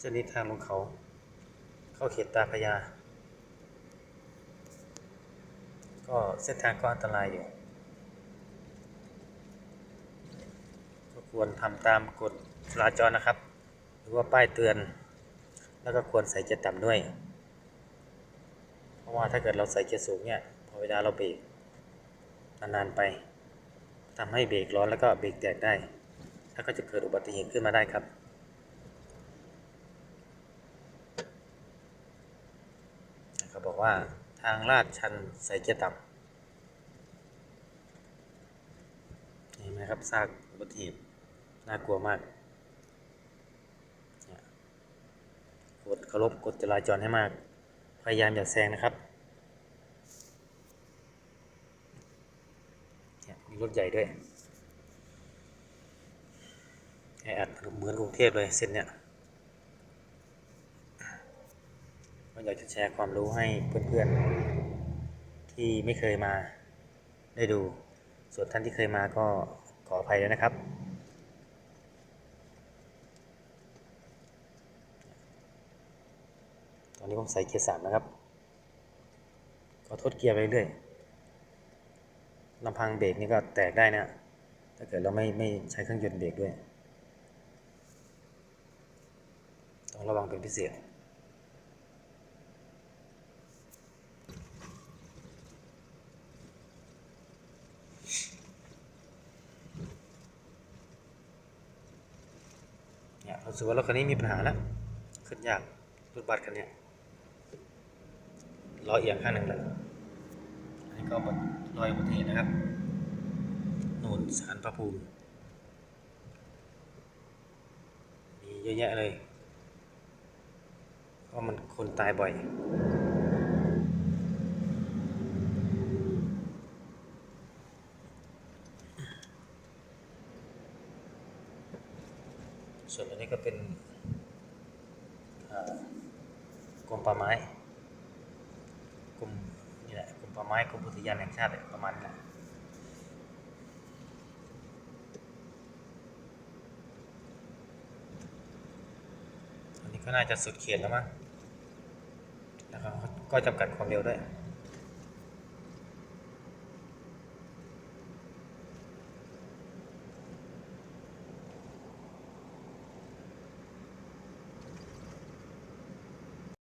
เส้นนี้ทางลงเขา เข้าเขตตาพยา ก็เส้นทางก็อันตรายอยู่ก็ควรทำตามกฎจราจรนะครับ หรือว่าป้ายเตือน แล้วก็ควรใส่เกียร์ต่ำด้วย เพราะว่าถ้าเกิดเราใส่เกียร์สูงเนี่ยพอเวลาเราเบรกนานๆไปทำให้เบรกร้อนแล้วก็เบรกแตกได้ แล้วก็จะเกิดอุบัติเหตุขึ้นมาได้ครับ เขาบอกว่าทางลาดชันใส่เกียร์ต่ำเห็นไหมครับซากอุบัติเหตุน่ากลัวมากกดเคารพกฎจราจรให้มาก พยายามอย่าแซงนะครับมีรถใหญ่ด้วยแออัดเหมือนกรุงเทพเลยเส้นเนี่ย ก็อยากจะแชร์ความรู้ให้เพื่อนๆ ที่ไม่เคยมาได้ดู ส่วนท่านที่เคยมาก็ขออภัยด้วนะครับ ตอนนี้ผมใส่เกียร์สามนะครับก็ทดเกียร์ไปเรื่อยลำพังเบรกนี่ก็แตกได้นะ ถ้าเกิดเราไม่ไม่ใช้เครื่องยนต์เบรกด้วย ต้องระวังเป็นพิเศษ รู้สึกว่ารถคันนี้มีปัญหาแล้วขึ้นยากรถบัสคันนี้ล้อเอียงข้างหนึ่งเลยอันนี้ก็บนรอยอุบัติเหตุนะครับนูนสารพระภูมิมีเยอะแยะเลยเพราะมันคนตายบ่อย ส่วนอันนี้ก็เป็นกรมป่าไม้กรมนี่แหละกรมป่าไม้กรมอุทยานแห่งชาติประมาณนี้แหละอันนี้ก็น่าจะสุดเขตแล้วมั้งนะครับก็จำกัดความเร็วด้วย